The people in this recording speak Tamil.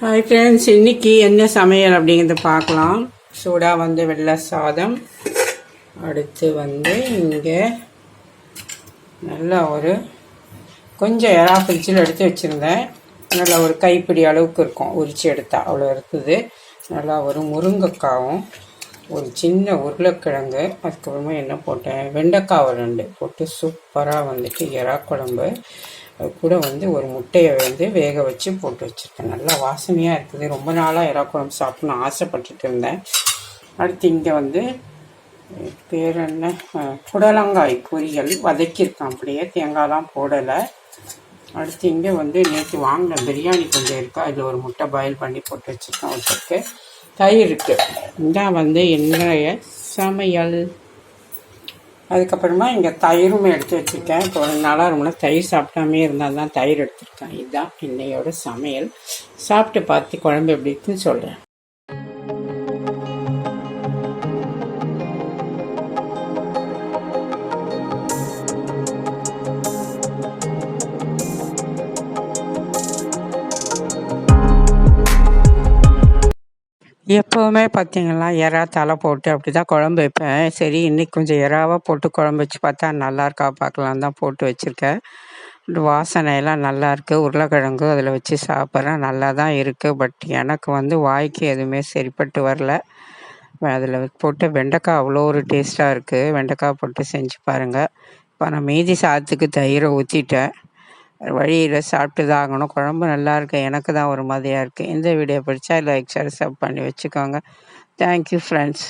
ஹாய் ஃப்ரெண்ட்ஸ் இன்னைக்கு என்ன சமையல் அப்படிங்கிறத பார்க்கலாம். சூடாக வந்து வெள்ளை சாதம். அடுத்து வந்து இங்கே நல்லா ஒரு கொஞ்சம் எறா ஃப்ரிட்ஜில் எடுத்து வச்சுருந்தேன். நல்லா ஒரு கைப்பிடி அளவுக்கு இருக்கும். உரிச்சு எடுத்தா அவ்வளோ இருக்குது. நல்லா ஒரு முருங்கைக்காவும் ஒரு சின்ன உருளைக்கிழங்கு அதுக்கப்புறமா என்ன போட்டேன்? வெண்டைக்காவை ரெண்டு போட்டு சூப்பராக வந்துட்டு எறா குழம்பு. கூட வந்து ஒரு முட்டையை வந்து வேக வச்சு போட்டு வச்சுருக்கேன். நல்லா வாசனையாக இருக்குது. ரொம்ப நாளாக இறா குழம்பு சாப்பிட்ணுன்னு ஆசைப்பட்டுட்டு இருந்தேன். அடுத்து இங்கே வந்து பேர் என்ன? புடலங்காய் பொரியல் வதக்கியிருக்கேன். அப்படியே தேங்காய்லாம் போடலை. அடுத்து இங்கே வந்து நேற்று வாங்கின பிரியாணி கொஞ்சம் இருக்கா. அதில் ஒரு முட்டை பாயில் பண்ணி போட்டு வச்சுருக்கேன். வச்சுருக்கு தயிர் இருக்குது இதான் வந்து என்னைய சமையல். அதுக்கப்புறமா இங்கே தயிரும் எடுத்து வச்சுருக்கேன். இப்போ ஒரு நாளாக ரொம்ப தயிர் சாப்பிடாமே இருந்தால் தான் தயிர் எடுத்துருக்கேன். இதுதான் இன்னையோட சமையல். சாப்பிட்டு பார்த்து குழம்பு எப்படி இருக்குன்னு சொல்கிறேன் எப்போவுமே பார்த்தீங்கன்னா எறா தலை போட்டு அப்படி தான் குழம்பு வைப்பேன். சரி இன்னைக்கு கொஞ்சம் எறாவாக போட்டு குழம்பு வச்சு பார்த்தா நல்லாயிருக்கா பார்க்கலான்னு பார்க்கலாம் தான் போட்டு வச்சுருக்கேன். இந்த வாசனையெல்லாம் நல்லாயிருக்கு. இருக்குது உருளைக்கிழங்கு அதில் வச்சு சாப்பிட்றேன். நல்லா தான் இருக்குது பட் எனக்கு வந்து வாய்க்கு எதுவுமே சரிப்பட்டு வரல. அதில் போட்டு வெண்டைக்காய் அவ்வளோ ஒரு டேஸ்ட்டாக இருக்குது வெண்டைக்காய் போட்டு செஞ்சு பாருங்கள் இப்போ நான் மீதி சாதத்துக்கு தயிரை ஊற்றிட்டேன் வழியில் சாப்பிட்டு தான் ஆகணும். குழம்பு நல்லா இருக்கு. எனக்கு தான் ஒரு மாதிரியாக இருக்குது இந்த வீடியோ பிடிச்சா லைக் ஷேர் சப் பண்ணி வச்சுக்கோங்க. Thank you friends